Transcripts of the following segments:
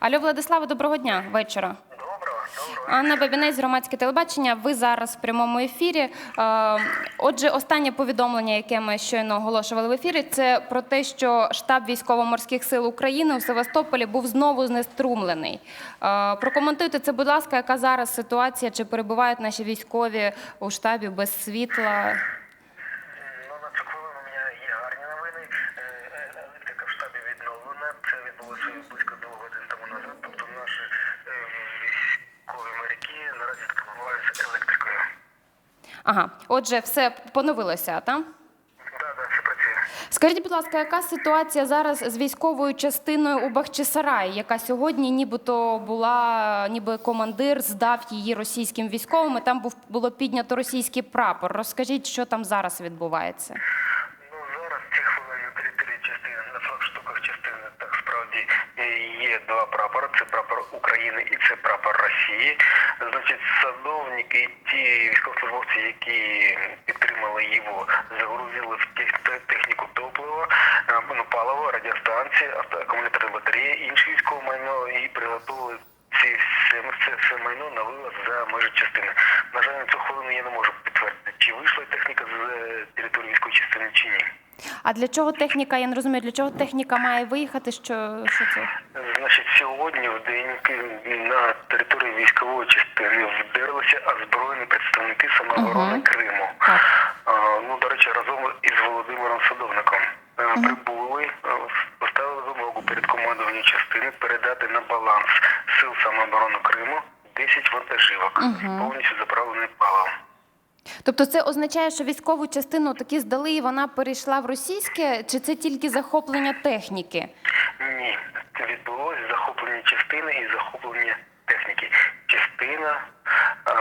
Алло, Владислава, доброго дня вечора. Анна Бабінець, громадське телебачення. Ви зараз в прямому ефірі. Е, Отже, останнє повідомлення, яке ми щойно оголошували в ефірі, це про те, що штаб військово-морських сил України у Севастополі був знову знеструмлений. Е, Прокоментуйте це, будь ласка, яка зараз ситуація? Чи перебувають наші військові у штабі без світла? Ну, на цю хвилину є гарні новини. Е. Це відбулося близько тому назад. Тобто наші е, військові моряки наразі допомагаються електрикою. Ага, отже, все поновилося, так? Так, так, все працює. Скажіть, будь ласка, яка ситуація зараз з військовою частиною у Бахчисараї, яка сьогодні нібито була, ніби командир здав її російським військовим, і там був було піднято російський прапор. Розкажіть, що там зараз відбувається? Ну, зараз ці хвилини на території частини, на флагштуках частини, так справді е, два прапори. Це прапор України і це прапор Росії. Значить, садовники, ті військовослужбовці, які підтримали його, загрузили в тех- техніку топлива, е, ну, паливо, радіостанції, акумуляторні батареї, інше військове майно і приготували ці все, це все майно на вивоз за межі частини. На жаль, на цю хвилину я не можу підтвердити, чи вийшла техніка з е, території військової частини, чи ні. А для чого техніка? Я не розумію, для чого техніка має виїхати? Що, що це? Значить, сьогодні в день на території військової частини вдерлися озброєні представники самооборони Мгм. Криму. А, ну, до речі, разом із Володимиром Садовником Е, прибули, е, поставили вимогу перед командуванням частини передати на баланс сил самооборони Криму 10 вантажівок, Мгм. повністю заправлені паливом. Тобто це означає, що військову частину таки здали, і вона перейшла в російське, чи це тільки захоплення техніки? Ні, це відбулося захоплення частини і захоплення техніки. Частина, а,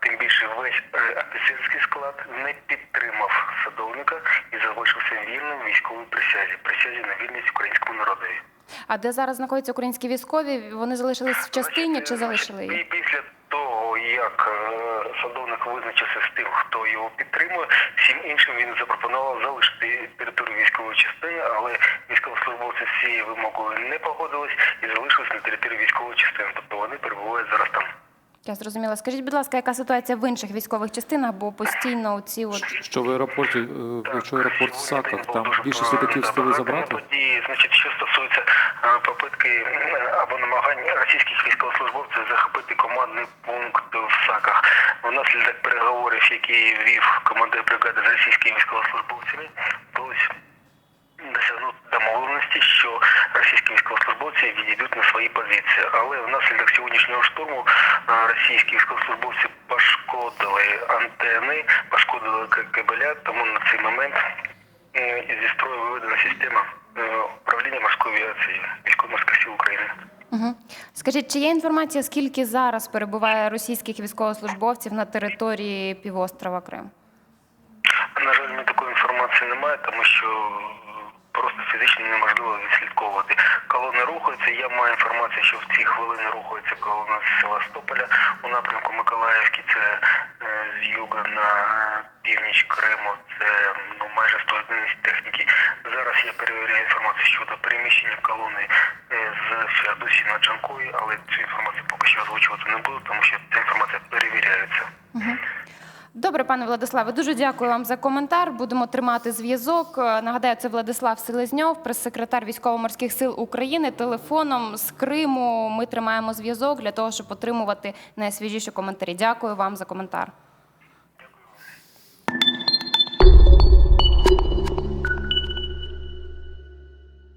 тим більше весь е, офіцерський склад не підтримав садовника і залишився вірним військовій присязі, присязі на вірність українському народові. А де зараз знаходяться українські військові? Вони залишились в частині Значить, чи е, залишили її? І після того, як е, садовник визначився з тим, хто його підтримує, всім іншим він запропонував залишити територію військової частини, але військовослужбовці цією вимогою не погодились і залишились на території військової частини. Тобто вони перебувають зараз там. Я зрозуміла. Скажіть, будь ласка, яка ситуація в інших військових частинах, бо постійно ці от Що в аеропорті, е, якщо аеропорт в Саках, там більше літаків встигли забрати? Тоді, значить, що стосується е, попитки е, або намагань російських військовослужбовців захопити командний пункт в Саках, внаслідок переговорів, які вів командир бригади з російськими військовослужбовцями, вдалося домовленості, що російські військовослужбовці відійдуть на свої позиції. Але внаслідок сьогоднішнього штурму е, російські військовослужбовці пошкодили антени, пошкодили кабеля, тому на цей момент е, зі строю виведена система е, управління морської авіації військово-морських сил України. Угу. Скажіть, чи є інформація, скільки зараз перебуває російських військовослужбовців на території півострова Крим? На жаль, мені такої інформації немає, тому що просто фізично неможливо відслідковувати. Колони рухаються. Я маю інформацію, що в ці хвилини рухається колона з Севастополя у напрямку Миколаївський. Це е, з юга на північ Криму. Це ну майже 100 одиниць техніки. Зараз я перевіряю інформацію щодо переміщення колони е, з Феодосії на Джанкої, але цю інформацію поки що озвучувати не буду, тому що ця інформація перевіряється. Добре, пане Владиславе, дуже дякую вам за коментар. Будемо тримати зв'язок. Е, Нагадаю, це Владислав Селезньов, прес-секретар військово-морських сил України. Телефоном з Криму ми тримаємо зв'язок для того, щоб отримувати найсвіжіші коментарі. Дякую вам за коментар.